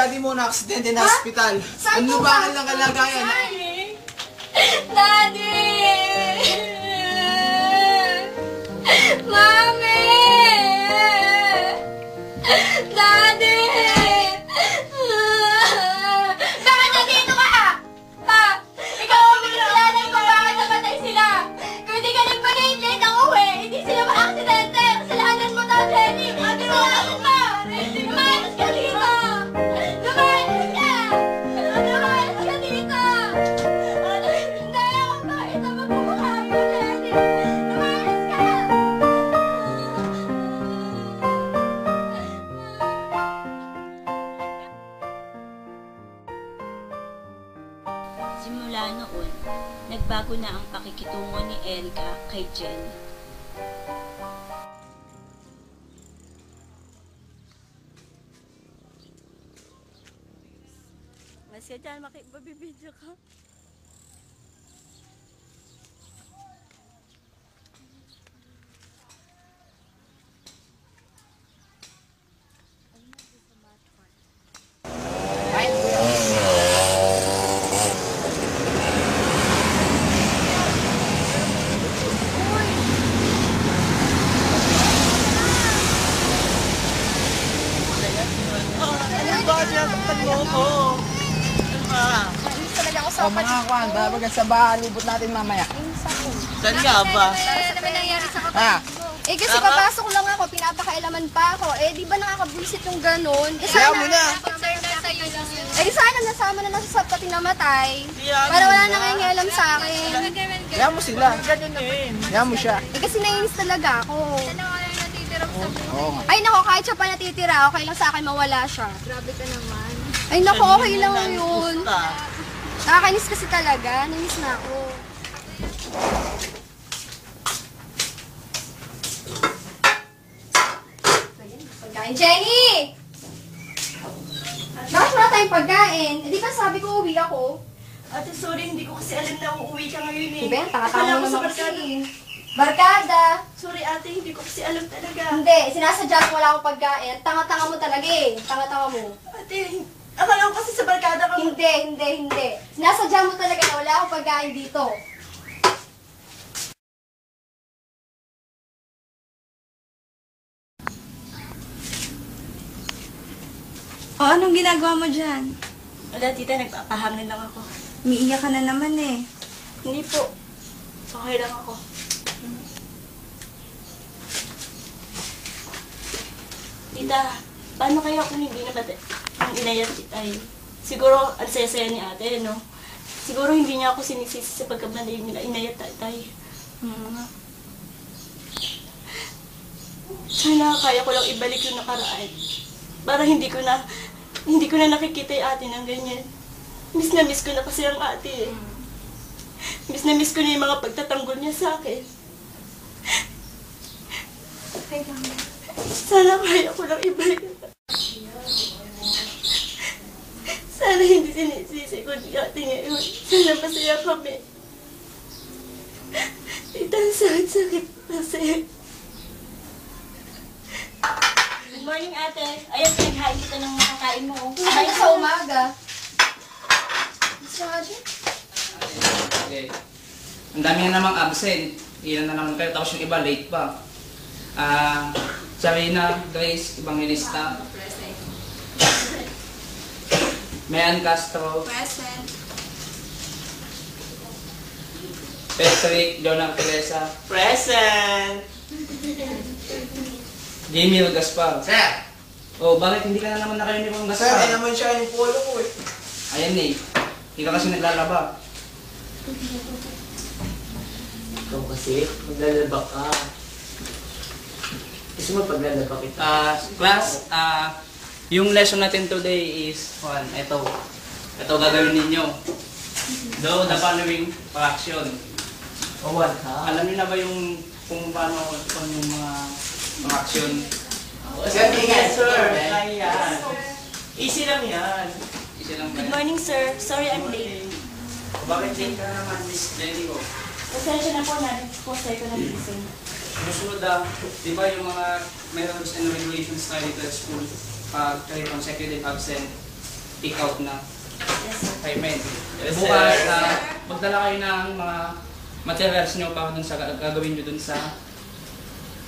daddy mo na aksidente na hospital. Ang lubakan ba? ng kalagayan. Daddy! Simula noon, nagbago na ang pakikitungo ni Elga kay Jenny. Mas ka dyan, makibabibidyo ka. Ano ba sinasaktan mo ako? Ano ba? talaga ako O mga kwan, babagat sa bahan, libot natin mamaya. Saan nga ba? Ano naman nangyari sa? Eh kasi papasok lang ako, pinapakailaman pa ako. Eh di ba nakakabuisit yung ganun? Eh Kaya mo na. Eh di sana nasama na lang sa pati namatay. Para wala nang nangyayalam sa akin. Kaya mo sila. Ganyan din. Kaya mo siya. Eh kasi naiinis talaga ako. Oo nga. Ay nako, kahit siya pa natitira, okay lang sa akin mawala siya. Grabe ka naman. Ay nako, okay lang yun. Nakakainis kasi talaga. Nainis na ako. Pagkain, Jenny! Bakit wala tayong pagkain? Eh, di ba sabi ko uwi ako? Ate, sorry, hindi ko kasi alam na uuwi ka ngayon eh. Di ba yan? Akala mo naman barkada. kasi. Barkada! Sorry ate, hindi ko kasi alam talaga. Hindi, sinasadya ko wala akong pagkain. Tanga-tanga mo talaga eh. Tanga-tanga mo. Ate, akala ko kasi sa barkada ka. Hindi, hindi, hindi. Sinasadya mo talaga na wala akong pagkain dito. O, anong ginagawa mo dyan? Wala tita, nagpapahangin lang ako. Umiiyak ka na naman eh. Hindi po. Okay lang ako. Tita, paano kaya kung hindi na bata ang inayat ay siguro ang saya-saya ni ate, no? Siguro hindi niya ako sinisisi sa pagkabalay nila inayat tatay. Hmm. Sana kaya ko lang ibalik yung nakaraan. Para hindi ko na hindi ko na nakikita yung ate ng ganyan. Miss na miss ko na kasi ang ate eh. Miss na miss ko na yung mga pagtatanggol niya sa akin. Sana kaya ko lang ibalik. Sana hindi sinisisi ko ni ate ngayon. Sana masaya kami. Tita, ang sakit-sakit kasi. Good morning, ate. Ayan, pinaghain kita ng makakain mo. oh. Ay, sa umaga. Sorry. Okay. Ang dami na namang absent. Ilan na naman kayo, tapos yung iba late pa. Ah, Sarina, Grace, Evangelista. Mayan Castro. Present. Patrick, Jonah Teresa. Present! Jamie Gaspar. Sir! Oh, bakit hindi ka na naman naka-uniform Sir, Gaspar? ay naman siya yung polo ko eh. Ayan eh. Hindi ka kasi naglalaba. Ikaw kasi, maglalaba ka. Gusto mo paglalaba kita? Ah, class, ah, yung lesson natin today is, one, ito. Ito gagawin ninyo. Do the following action. O what, ha? Alam niyo na ba yung kung paano kung yung mga mga action? Sir, yes, sir. Kaya yan. Easy lang yan. Isa lang ba? Good morning, sir. Sorry I'm late. Bakit late ka na naman, Miss Jenny ko? Pasensya na po na po sa ito ng gising. Susunod ah, di ba yung mga rules and regulations tayo dito at school, pag kayo consecutive absent, pick out na payment. Yes, Bukas, sir. ah, magdala kayo ng mga materials nyo para dun sa gagawin nyo dun sa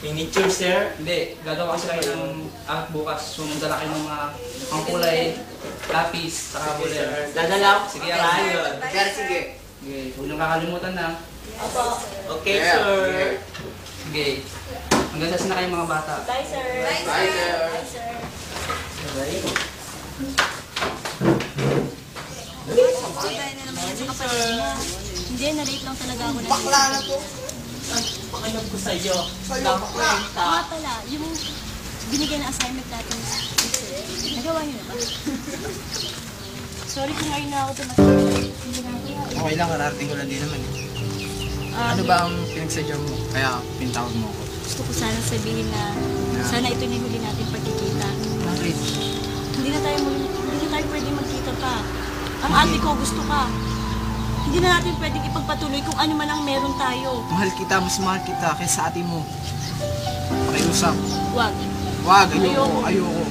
Miniature, sir. Hindi, gagawa kasi kayo ng art bukas. So, magdala kayo ng mga ang kulay, lapis, saka sir. bulir. Dadala ko Sige, sa ako. crayon. Pero sige. Sige, huwag niyong kakalimutan na. Okay, Yeah, sir. Sige. Hanggang sa na kayo mga bata. Bye, sir. Bye, sir. Bye, sir. Dahil na naman yan sa kapatid mo. Hindi, na-rate lang talaga ako na Bakla na to. Pakialam ko sa'yo. Sa'yo, bakla. Nga pala, yung binigay na assignment natin, nagawa niyo na ba? Sorry kung ngayon na ako na ako. Okay lang, kararating ko lang din naman. Um, Ano ba ang pinagsadya mo? Kaya pinatawag mo ako. Gusto ko sana sabihin na sana ito na yung huli natin pagkikita. Bakit? Hindi na tayo hindi na tayo pwede magkita pa. Ang ate ko gusto ka. Hindi na natin pwedeng ipagpatuloy kung ano man ang meron tayo. Mahal kita, mas mahal kita kaysa ate mo. Pakiusap. Wag. Wag, ayoko, Ayoko. ayoko.